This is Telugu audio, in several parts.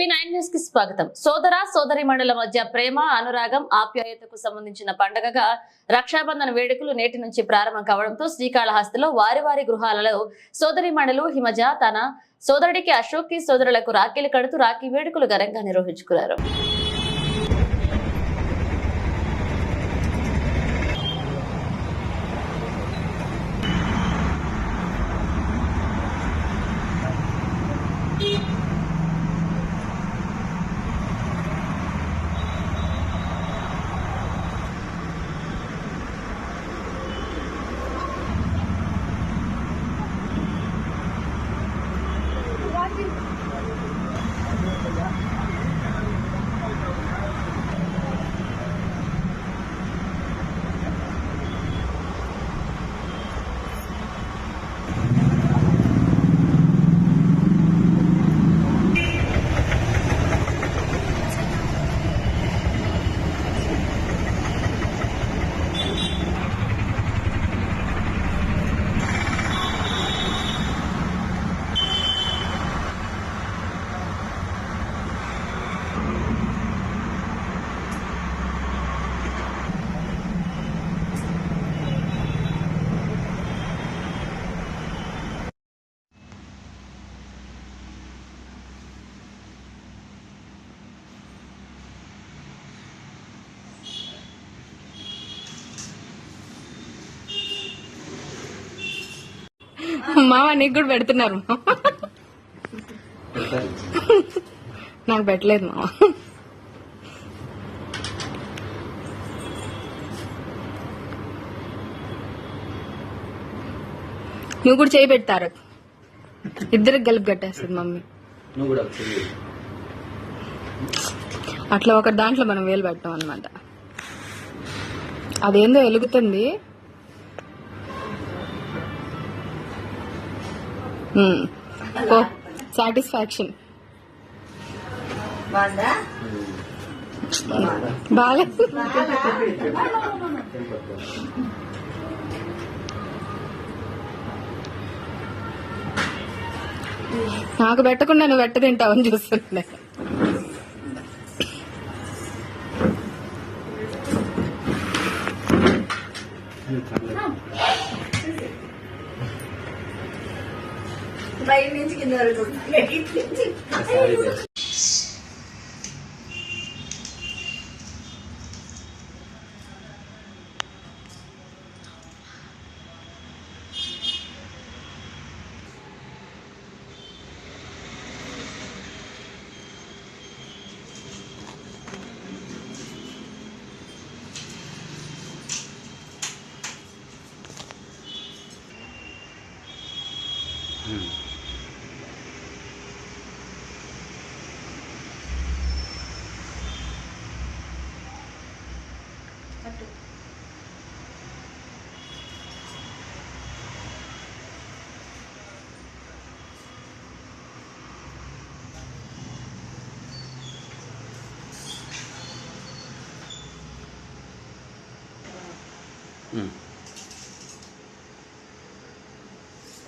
ఏపీ నైన్ న్యూస్కి స్వాగతం. సోదర సోదరి మండల మధ్య ప్రేమ అనురాగం ఆప్యాయతకు సంబంధించిన పండగగా రక్షాబంధన వేడుకలు నేటి నుంచి ప్రారంభం కావడంతో శ్రీకాళహస్తిలో వారి వారి గృహాలలో సోదరి మండలు హిమజ తన సోదరుడికి అశోక్కి సోదరులకు రాఖీలు కడుతూ రాఖీ వేడుకలు ఘనంగా నిర్వహించుకున్నారు. మామ నీకు కూడా పెడుతున్నారు. నాకు పెట్టలేదు మామ. నువ్వు కూడా చేయి పెడతారు. ఇద్దరికి గలుపు కట్టేస్తుంది మమ్మీ. అట్లా ఒక దాంట్లో మనం వేలు పెట్టాం అనమాట అదేందో వెలుగుతుంది ఓ సాటిస్ఫాక్షన్ బాగా. నాకు పెట్టకుండా నువ్వు పెట్ట తింటావని భయం నుంచి కింద వరకు कटो। हम्म।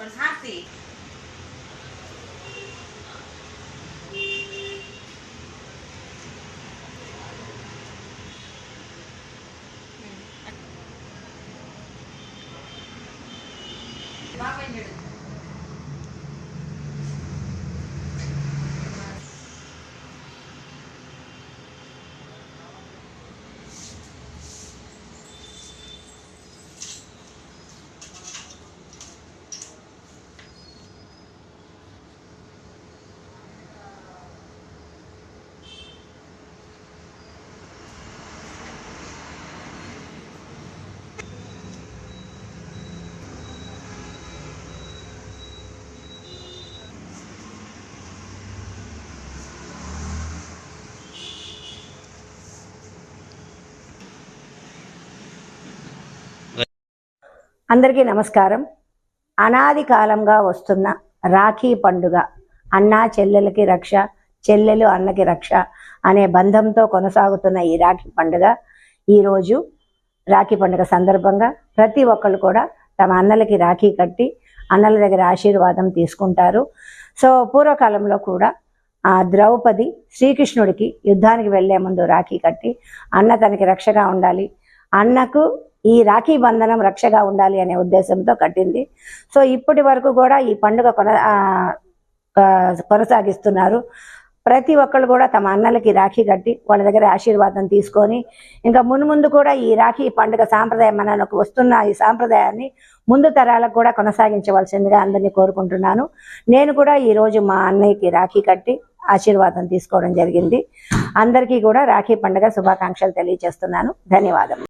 और हाथ से అందరికీ నమస్కారం. అనాది కాలంగా వస్తున్న రాఖీ పండుగ అన్న చెల్లెలకి రక్ష చెల్లెలు అన్నకి రక్ష అనే బంధంతో కొనసాగుతున్న ఈ రాఖీ పండుగ ఈరోజు రాఖీ పండుగ సందర్భంగా ప్రతి ఒక్కళ్ళు కూడా తమ అన్నలకి రాఖీ కట్టి అన్నల దగ్గర ఆశీర్వాదం తీసుకుంటారు. సో పూర్వకాలంలో కూడా ఆ ద్రౌపది శ్రీకృష్ణుడికి యుద్ధానికి వెళ్ళే ముందు రాఖీ కట్టి అన్న తనకి రక్షగా ఉండాలి. అన్నకు ఈ రాఖీ బంధనం రక్షగా ఉండాలి అనే ఉద్దేశంతో కట్టింది. సో ఇప్పటి వరకు కూడా ఈ పండుగ కొన ఆ, కొనసాగిస్తున్నారు. ప్రతి ఒక్కళ్ళు కూడా తమ అన్నలకి రాఖీ కట్టి వాళ్ళ దగ్గర ఆశీర్వాదం తీసుకొని ఇంకా మున్ముందు కూడా ఈ రాఖీ పండుగ సాంప్రదాయం మనకు వస్తున్న ఈ సాంప్రదాయాన్ని ముందు తరాలకు కూడా కొనసాగించవలసిందిగా అందరినీ కోరుకుంటున్నాను. నేను కూడా ఈ రోజు మా అన్నయ్యకి రాఖీ కట్టి ఆశీర్వాదం తీసుకోవడం జరిగింది. అందరికీ కూడా రాఖీ పండుగ శుభాకాంక్షలు తెలియజేస్తున్నాను. ధన్యవాదం